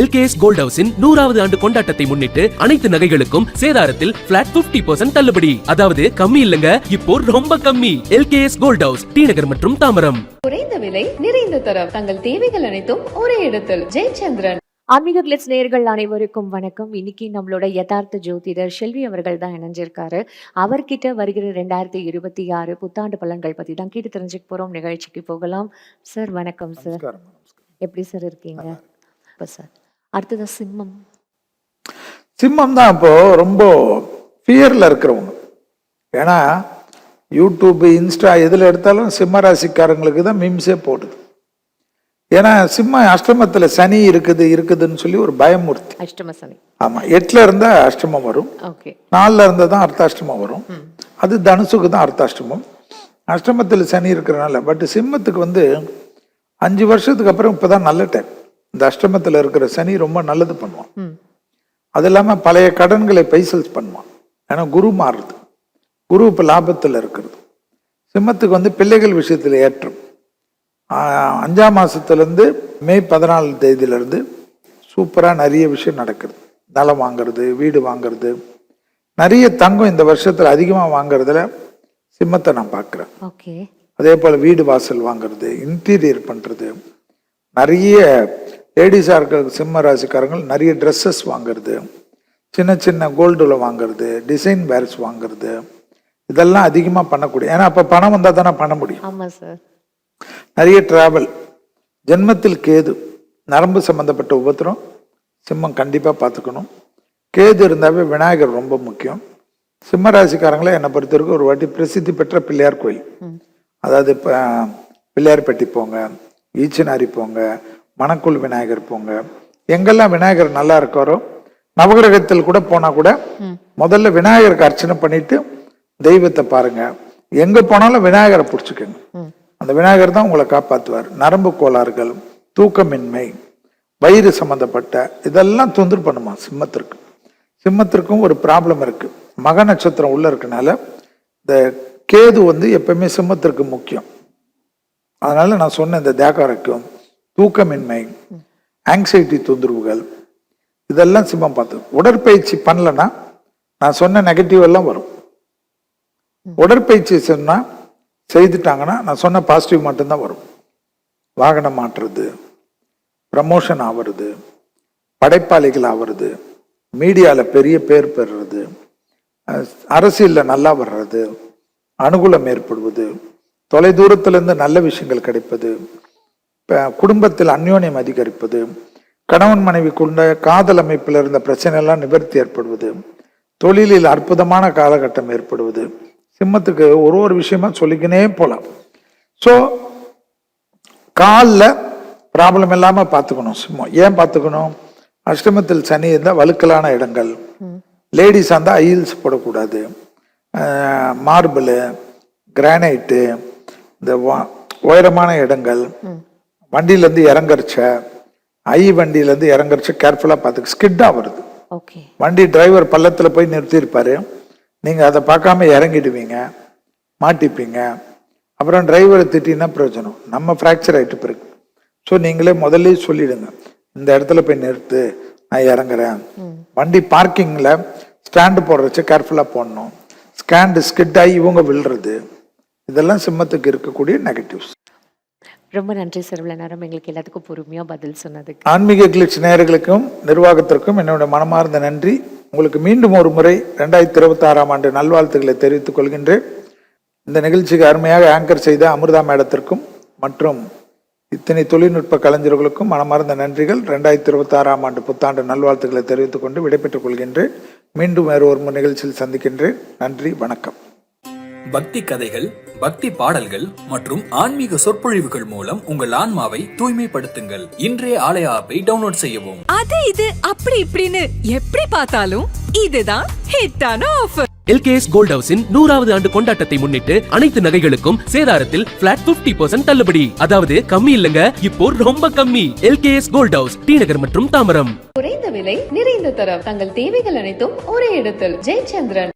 LKS gold ஹவுஸின் நூறாவது ஆண்டு கொண்டாட்டத்தை முன்னிட்டு அனைத்து நகைகளுக்கும் சேதாரத்தில் பிளாட் 50% தள்ளுபடி. அதாவது கம்மி இல்லங்க இப்போ ரொம்ப கம்மி. LKS gold house T Nagar மற்றும் தாம்பரம் குறைந்த விலை நிறைந்த தரம். தங்கள் தேவைகள் அனைத்தும் ஒரே இடத்தில். ஜெயச்சந்திரன். ஆன்மீக கிளிட்ஸ் நேயர்கள் அனைவருக்கும் வணக்கம். இன்னைக்கு நம்மளோட யதார்த்த ஜோதிடர் செல்வி அவர்கள் தான் இணைஞ்சிருக்காரு. அவர்கிட்ட வருகிற ரெண்டாயிரத்தி இருபத்தி ஆறு புத்தாண்டு பலன்கள் பத்தி தான் கேட்டு தெரிஞ்சுக்க போறோம். நிகழ்ச்சிக்கு போகலாம். சார் வணக்கம் சார். எப்படி சார் இருக்கீங்க? இப்போ சார். அடுத்தது சிம்மம். சிம்மம் தான் இப்போ ரொம்ப ஃபியரில் இருக்கிறவங்க. ஏன்னா யூடியூப் இன்ஸ்டா எதில் எடுத்தாலும் சிம்ம ராசிக்காரங்களுக்கு தான் மிம்ஸே போடுது. ஏன்னா சிம்ம அஷ்டமத்தில் சனி இருக்குது இருக்குதுன்னு சொல்லி ஒரு பயமூர்த்தி. அஷ்டம சனி. ஆமாம் எட்டில் இருந்தால் அஷ்டமம் வரும். நாலில் இருந்தால் தான் அர்த்தாஷ்டமம் வரும். அது தனுசுக்கு தான் அர்த்தாஷ்டமம். அஷ்டமத்தில் சனி இருக்கிறனால பட் சிம்மத்துக்கு வந்து அஞ்சு வருஷத்துக்கு அப்புறம் இப்போ தான் நல்ல டைம் இந்த அஷ்டமத்தில் இருக்கிற சனி ரொம்ப நல்லது பண்ணுவான். அது இல்லாமல் பழைய கடன்களை பைசல்ஸ் பண்ணுவான். ஏன்னா குரு மாறுது. குரு இப்போ லாபத்தில் இருக்கிறது. சிம்மத்துக்கு வந்து பிள்ளைகள் விஷயத்தில் ஏற்றம். அஞ்சாம் மாசத்துலேருந்து மே பதினாலு தேதியிலேருந்து சூப்பராக நிறைய விஷயம் நடக்குது. நிலம் வாங்குறது வீடு வாங்குறது. நிறைய தங்கம் இந்த வருஷத்தில் அதிகமாக வாங்குறதுல சிம்மத்தை நான் பார்க்குறேன். ஓகே. அதே போல் வீடு வாசல் வாங்குறது இன்டீரியர் பண்ணுறது நிறைய லேடிஸாக இருக்கிற சிம்ம ராசிக்காரங்க நிறைய ட்ரெஸ்ஸஸ் வாங்குறது. சின்ன சின்ன கோல்டில் வாங்குறது டிசைன் வேர்ஸ் வாங்குறது. இதெல்லாம் அதிகமாக பண்ணக்கூடிய ஏன்னா அப்போ பணம் வந்தால் தானே பண்ண முடியும். சார் நிறைய டிராவல் ஜென்மத்தில் கேது நரம்பு சம்பந்தப்பட்ட உபத்திரம் சிம்மம் கண்டிப்பாக பார்த்துக்கணும். கேது இருந்தாவே விநாயகர் ரொம்ப முக்கியம். சிம்ம ராசிக்காரங்களே என்னை பொறுத்த வரைக்கும் ஒரு வாட்டி பிரசித்தி பெற்ற பிள்ளையார் கோயில். அதாவது இப்போ பிள்ளையார்பட்டி போங்க ஈச்சனாரி போங்க மணக்குள் விநாயகர் போங்க. எங்கெல்லாம் விநாயகர் நல்லா இருக்காரோ நவகிரகத்தில் கூட போனா கூட முதல்ல விநாயகருக்கு அர்ச்சனை பண்ணிட்டு தெய்வத்தை பாருங்க. எங்க போனாலும் விநாயகரை பிடிச்சிக்கோங்க. அந்த விநாயகர் தான் உங்களை காப்பாற்றுவார் நரம்பு கோளாறுகள் தூக்கமின்மை வயிறு சம்பந்தப்பட்ட இதெல்லாம் தொந்தரவு பண்ணுமா? சிம்மத்திற்கு. சிம்மத்திற்கும் ஒரு ப்ராப்ளம் இருக்கு. மக நட்சத்திரம் உள்ள இருக்கனால இந்த கேது வந்து எப்பவுமே சிம்மத்திற்கு முக்கியம். அதனால நான் சொன்ன இந்த தேகாரக்கம் தூக்கமின்மை ஆங்ஸைட்டி தொந்தரவுகள் இதெல்லாம் சிம்மம் பார்த்து. உடற்பயிற்சி பண்ணலன்னா நான் சொன்ன நெகட்டிவ் எல்லாம் வரும். உடற்பயிற்சி சொன்னா செய்துட்டாங்கன்னா நான் சொன்ன பாசிட்டிவ் மட்டும்தான் வரும். வாகனம் மாற்றுறது ப்ரமோஷன் ஆவறது படைப்பாளிகள் ஆவறது மீடியாவில் பெரிய பேர் பெறுறது அஹ் அரசியல்ல நல்லா வர்றது அனுகூலம் ஏற்படுவது தொலைதூரத்திலிருந்து நல்ல விஷயங்கள் கிடைப்பது குடும்பத்தில் அந்யோன்யம் அதிகரிப்பது கணவன் மனைவிக்குள்ள காதல் அமைப்பில் இருந்த பிரச்சனை எல்லாம் நிவர்த்தி ஏற்படுவது தொழிலில் அற்புதமான காலகட்டம் ஏற்படுவது. சிம்மத்துக்கு ஒரு ஒரு விஷயமா சொல்லிக்கினே போலாம். ஸோ காலில் ப்ராப்ளம் இல்லாமல் பார்த்துக்கணும் சிம்மம். ஏன் பார்த்துக்கணும்? அஷ்டமத்தில் சனி இருந்தால் வழுக்கலான இடங்கள். லேடிஸாக இருந்தால் ஐல்ஸ் போடக்கூடாது. மார்பிள் கிரானைட்டு இந்த உயரமான இடங்கள். வண்டியிலேருந்து இறங்கரிச்ச ஐ வண்டியிலேருந்து இறங்கரிச்ச கேர்ஃபுல்லாக பார்த்துக்க ஸ்கிட்டாக வருது. ஓகே வண்டி டிரைவர் பள்ளத்தில் போய் நிறுத்தியிருப்பாரு. நீங்கள் அதை பார்க்காம இறங்கிடுவீங்க மாட்டிப்பீங்க. அப்புறம் டிரைவரை திட்டினா பிரயோஜனம்? நம்ம ஃப்ராக்சர் ஆகிட்டு பிறகு. ஸோ நீங்களே முதல்ல சொல்லிடுங்க. இந்த இடத்துல போய் நிறுத்து நான் இறங்குறேன். வண்டி பார்க்கிங்கில் ஸ்டாண்டு போடுறச்ச கேர்ஃபுல்லாக போடணும். ஸ்கேண்டு ஸ்கிட் ஆகி இவங்க விழுறது. இதெல்லாம் சிம்மத்துக்கு இருக்கக்கூடிய நெகட்டிவ்ஸ் ரொம்ப நன்றி சார் இவ்வளவு நேரம் எங்களுக்கு எல்லாத்துக்கும் பொறுமையா பதில் சொன்னதுக்கு. ஆன்மீக கிளிச் நேயர்களுக்கும் நிர்வாகத்திற்கும் என்னுடைய மனமார்ந்த நன்றி. உங்களுக்கு மீண்டும் ஒரு முறை ரெண்டாயிரத்தி இருபத்தி ஆறாம் ஆண்டு நல்வாழ்த்துக்களை தெரிவித்துக் கொள்கின்றேன். இந்த நிகழ்ச்சிக்கு அருமையாக ஆங்கர் செய்த அமிர்தா மேடத்திற்கும் மற்றும் இத்தனை தொழில்நுட்ப கலைஞர்களுக்கும் மனமார்ந்த நன்றிகள். ரெண்டாயிரத்தி இருபத்தி ஆறாம் ஆண்டு புத்தாண்டு நல்வாழ்த்துக்களை தெரிவித்துக் கொண்டு விடைபெற்றுக் கொள்கின்றேன். மீண்டும் வேறு ஒரு நிகழ்ச்சியில் சந்திக்கின்றேன். நன்றி வணக்கம். பக்தி கதைகள் பக்தி பாடல்கள் மற்றும் ஆன்மீக சொற்பொழிவுகள் மூலம் உங்கள் ஆன்மாவை தூய்மைப்படுத்துங்கள். இன்றைய ஆலய ஆப்பை டவுன்லோட் செய்யவும். அது இது அப்படி இப்படின்னு எப்படி பார்த்தாலும் இதுதான் ஹிட்டான ஆஃபர் எல்கேஎஸ் கோல்ட் ஹவுஸின் நூறாவது ஆண்டு கொண்டாட்டத்தை முன்னிட்டு அனைத்து நகைகளுக்கும் சேதாரத்தில் பிளாட் 50% தள்ளுபடி. அதாவது கம்மி இல்லங்க இப்போ ரொம்ப கம்மி. LKS gold house T Nagar மற்றும் தாம்பரம் குறைந்த விலை நிறைந்த தரம். தங்கள் தேவைகள் அனைத்தும் ஒரே இடத்தில். ஜெயச்சந்திரன்.